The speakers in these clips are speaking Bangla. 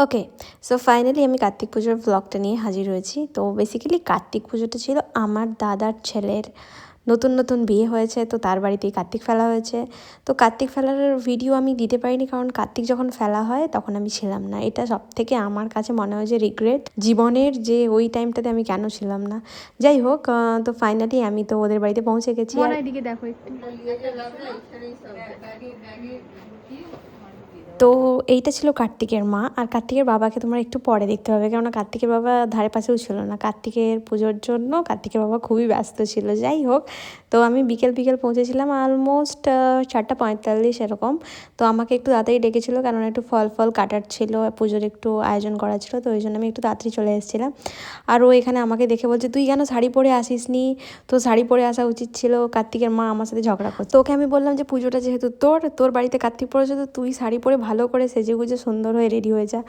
ওকে সো ফাইনালি আমি কার্তিক পুজোর ব্লগটা নিয়ে হাজির হয়েছি তো বেসিক্যালি কার্তিক পুজোটা ছিল আমার দাদার ছেলের নতুন নতুন বিয়ে হয়েছে তো তার বাড়িতেই কার্তিক ফেলা হয়েছে তো কার্তিক ফেলার ভিডিও আমি দিতে পারিনি কারণ কার্তিক যখন ফেলা হয় তখন আমি ছিলাম না এটা সব থেকে আমার কাছে মনে হয় যে রিগ্রেট জীবনের যে ওই টাইমটাতে আমি কেন ছিলাম না যাই হোক তো ফাইনালি আমি তো ওদের বাড়িতে পৌঁছে গেছি দেখো একটু তো এইটা ছিল কার্তিকের মা, আর কার্তিকের বাবাকে তোমরা একটু পরে দেখতে পাবে, কেননা কার্তিকের বাবা ধারে পাশেও ছিল না। কার্তিকের পুজোর জন্য কার্তিকের বাবা খুবই ব্যস্ত ছিল। যাই হোক, তো আমি বিকেল বিকেল পৌঁছেছিলাম অলমোস্ট চারটা পঁয়তাল্লিশ এরকম। তো আমাকে একটু তাড়াতাড়ি ডেকেছিল কারণ একটু ফল ফল কাটার ছিল, পুজোর একটু আয়োজন করা ছিল, তো ওই জন্য আমি একটু তাড়াতাড়ি চলে এসেছিলাম। আর ও এখানে আমাকে দেখে বলছে, তুই কেন শাড়ি পরে আসিস নি তো শাড়ি পরে আসা উচিত ছিল, কার্তিকের মা আমার সাথে ঝগড়া করতো। ওকে আমি বললাম যে, পুজোটা যেহেতু তোর তোর বাড়িতে কার্তিক পড়েছে, তো তুই শাড়ি পরে ভালো করে সেজে গুজে সুন্দর হয়ে রেডি হয়ে যা।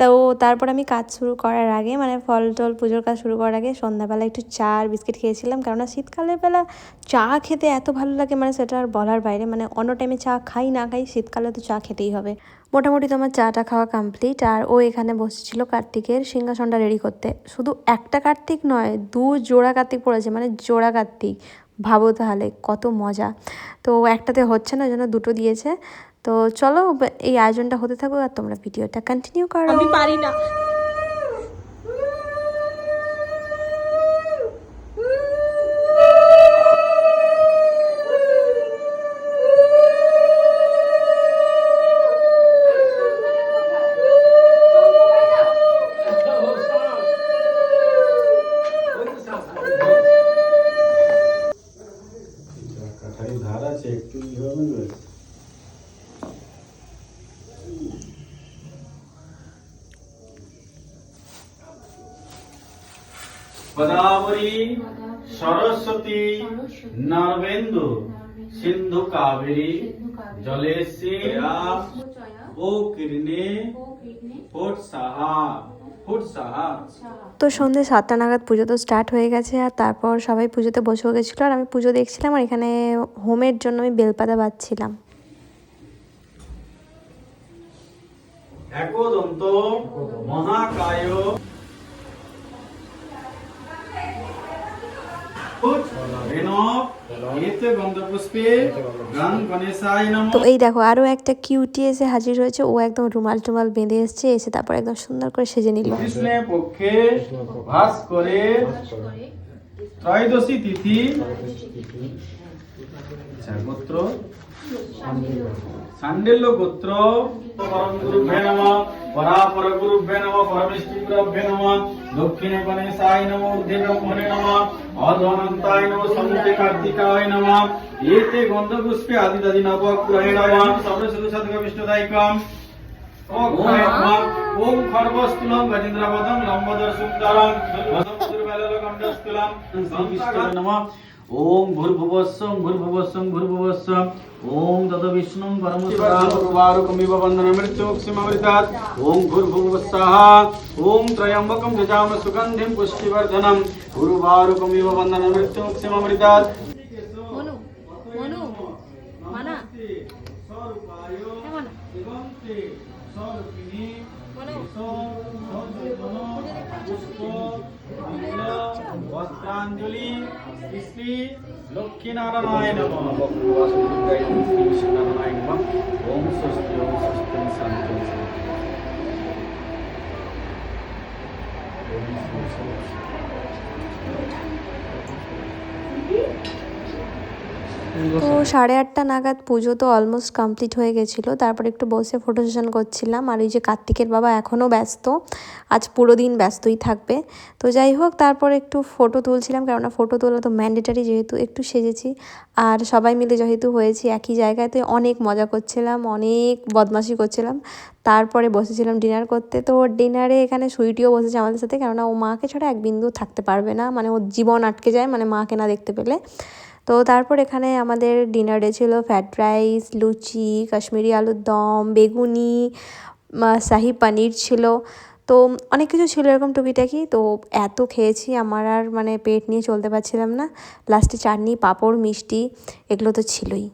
তো তারপর আমি কাজ শুরু করার আগে মানে ফল টল পুজোর কাজ শুরু করার আগে সন্ধ্যাবেলা একটু চা আর বিস্কিট খেয়েছিলাম। কেননা শীতকালের বেলা চা খেতে এত ভালো লাগে মানে সেটা আর বলার বাইরে। মানে অন্য টাইমে চা খাই, না খাই, শীতকালে তো চা খেতেই হবে। মোটামুটি তো আমার চাটা খাওয়া কমপ্লিট আর ও এখানে বসেছিল কার্তিকের সিংহাসনটা রেডি করতে। শুধু একটা কার্তিক নয়, দু জোড়া কার্তিক পড়েছে মানে জোড়া কার্তিক। ভাবো তাহলে কত মজা। তো একটাতে হচ্ছে না জন্য দুটো দিয়েছে। তো চলো এই আয়োজনটা হতে থাকো আর তোমরা ভিডিওটা কন্টিনিউ করো। আমি পারি না। ধার আছে একটু ইয়ে হবে না পদাবরী সরস্বতী নর্বেন্দু সিন্ধু কাবেরী জলেশী ও কীর্ণে ফুট সাহা ফুট সাহা। তো সন্ধ্যে সাতটা নাগাদ পুজো তো স্টার্ট হয়ে গেছে আর তারপর সবাই পুজোতে বসেও গেছিল আর আমি পুজো দেখছিলাম আর এখানে হোমের জন্য আমি বেলপাতা বাজছিলাম একদন্ত মহাকায় তো এই দেখো আরও একটা কিউটি এসে হাজির হয়েছে। ও একদম রুমাল টুমাল বেঁধে এসছে এসে তারপর একদম সুন্দর করে সেজে নিল। পক্ষে ভাস করে ত্রয়োদশী তিথি। আচ্ছা গোত্র? সান্ডেল্য গোত্র। পরম গুরুভ্যে নম। পরাপর গুরুভ্যে নম। পরমেশ্বরভ্যে নম। দক্ষিণে গণেশায় নম। ঊর্ধ্বে ব্রহ্মণে নম। অধনন্তায় নম সমুদ্রে কার্তিকায় নম। এতে গন্ধপুষ্পে আদি দাদি নবগ্রহে নম। সর্বশুদ্ধ সদগ বিষ্ণুদায়িকম ওম খর্বস্থূলম গজেন্দ্রপদম লম্বদর সুন্দরম দুর্বলকণ্ডস্থূলম শ্রীকৃষ্ণায় ओम भूर्भुवस्वम भूर्भुवस्वम भूर्भुवस्वम ओम तद विष्णु परमसुवारुकमिव वंदन मृत्युक्षिमृतात् ओम भूर्भुवस्सः। ओम त्रयंबकं यजाम सुगंधिं पुष्टिवर्धनम गुरुवारुकमिव वंदन मृत्युक्षिमृतात् मनु मनु रुपयो एवं বস্ত্রাঞ্জলি শ্রী শ্রী লক্ষ্মীনারায়ণ নম শ্রী বিষ্ণুনারায়ণ নম ওম স্বস্তি ওম স্বস্তি ওম শান্তি ওম শান্তি তো সাড়ে আটটা নাগাদ পুজো তো অলমোস্ট কমপ্লিট হয়ে গেছিল। তারপর একটু বসে ফটো সেশন করছিলাম। আর এই যে কার্তিকের বাবা এখনও ব্যস্ত আজ পুরো দিন ব্যস্তই থাকবে। তো যাই হোক তারপর একটু ফটো তুলছিলাম কেননা ফটো তোলা তো ম্যান্ডেটারি যেহেতু একটু সেজেছি। আর সবাই মিলে যেহেতু হয়েছি একই জায়গাতে অনেক মজা করছিলাম অনেক বদমাশি করছিলাম। তারপরে বসেছিলাম ডিনার করতে। তো ডিনারে এখানে সুইটিও বসেছে আমাদের সাথে কেননা ও মাকে ছাড়া এক বিন্দু থাকতে পারবে না। মানে ওর জীবন আটকে যায় মানে মাকে না দেখতে পেলে। তো তারপর এখানে আমাদের ডিনারে ছিল ফ্যাট রাইস লুচি, কাশ্মীরি আলুর দম, বেগুনি শাহি পানির ছিল। তো অনেক কিছু ছিল এরকম টুকিটাকি। তো এত খেয়েছি, আমার আর মানে পেট নিয়ে চলতে পারছিলাম না। লাস্টে চাটনি, পাঁপড়, মিষ্টি, এগুলো তো ছিলই।